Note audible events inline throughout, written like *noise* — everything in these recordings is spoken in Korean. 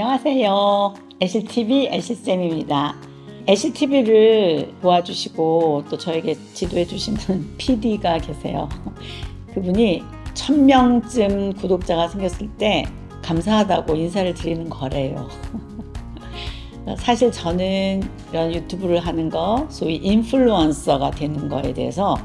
안녕하세요. 애실TV 애실쌤입니다. 애실TV를 도와주시고 또 저에게 지도해주시는 PD가 *laughs* 계세요. 그분이 1000명쯤 구독자가 생겼을 때 감사하다고 인사를 드리는 거래요. *laughs* 사실 저는 이런 유튜브를 하는 거, 소위 인플루언서가 되는 거에 대해서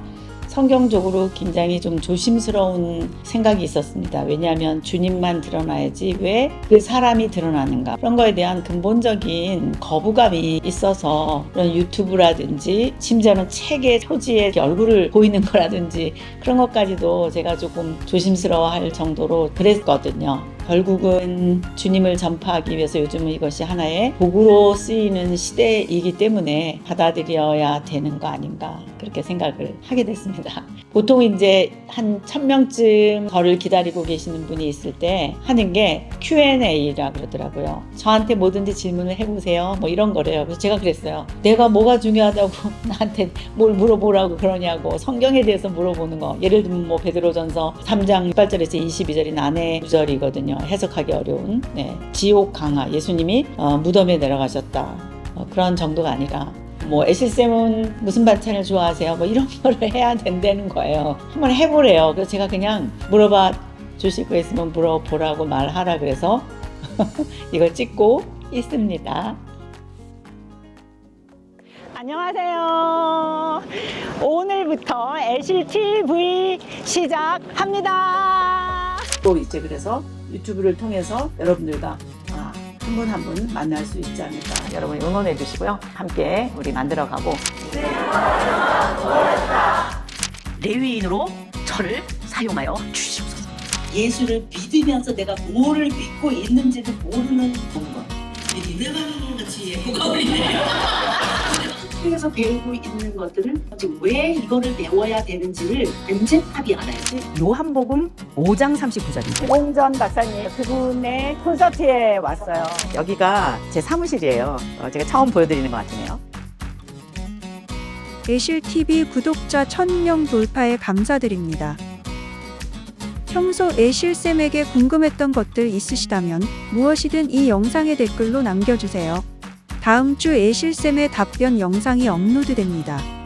성경적으로 굉장히 좀 조심스러운 생각이 있었습니다. 왜냐하면 주님만 드러나야지 왜 그 사람이 드러나는가 그런 거에 대한 근본적인 거부감이 있어서 그런 유튜브라든지 심지어는 책의 표지에 얼굴을 보이는 거라든지 그런 것까지도 제가 조금 조심스러워할 정도로 그랬거든요. 결국은 주님을 전파하기 위해서 요즘은 이것이 하나의 도구로 쓰이는 시대이기 때문에 받아들여야 되는 거 아닌가 그렇게 생각을 하게 됐습니다. 보통 이제 한 천명쯤 저를 기다리고 계시는 분이 있을 때 하는 게 Q&A라 그러더라고요. 저한테 뭐든지 질문을 해보세요. 뭐 이런 거래요. 그래서 제가 그랬어요. 내가 뭐가 중요하다고 *laughs* 나한테 뭘 물어보라고 그러냐고 성경에 대해서 물어보는 거. 예를 들면 뭐 베드로전서 3장 1절에서 22절이 난해 구절이거든요. 해석하기 어려운. 네. 지옥 강화. 예수님이 어, 무덤에 내려가셨다. 어, 그런 정도가 아니라 뭐 애실쌤은 무슨 반찬을 좋아하세요? 뭐 이런 *laughs* 거를 해야 된다는 거예요. 한번 해보래요. 그래서 제가 그냥 물어봐 주실 거 있으면 물어보라고 말하라 그래서 *laughs* 이걸 찍고 있습니다. 안녕하세요. 오늘부터 애실 TV 시작합니다. 또 이제 그래서 유튜브를 통해서 여러분들과 아, 한 분 한 분 만날 수 있지 않을까 여러분 응원해 주시고요. 함께 우리 만들어 가고 레위인으로 저를 사용하여 주시옵소서. 예수를 믿으면서 내가 뭐를 믿고 있는지도 모르는 거. 니네가 같이 예고가 어리네. 그래서 배우고 있는 것들을 지금 왜 이거를 배워야 되는지를 완전합이 알아야지. 요한복음 5장 39절입니다. 홍전 박사님 그분의 콘서트에 왔어요. 여기가 제 사무실이에요. 어, 제가 처음 보여드리는 것 같으네요. 애실TV 구독자 1000명 돌파에 감사드립니다. 평소 애실쌤에게 궁금했던 것들 있으시다면 무엇이든 이 영상의 댓글로 남겨주세요. 다음 주 애실쌤의 답변 영상이 업로드됩니다.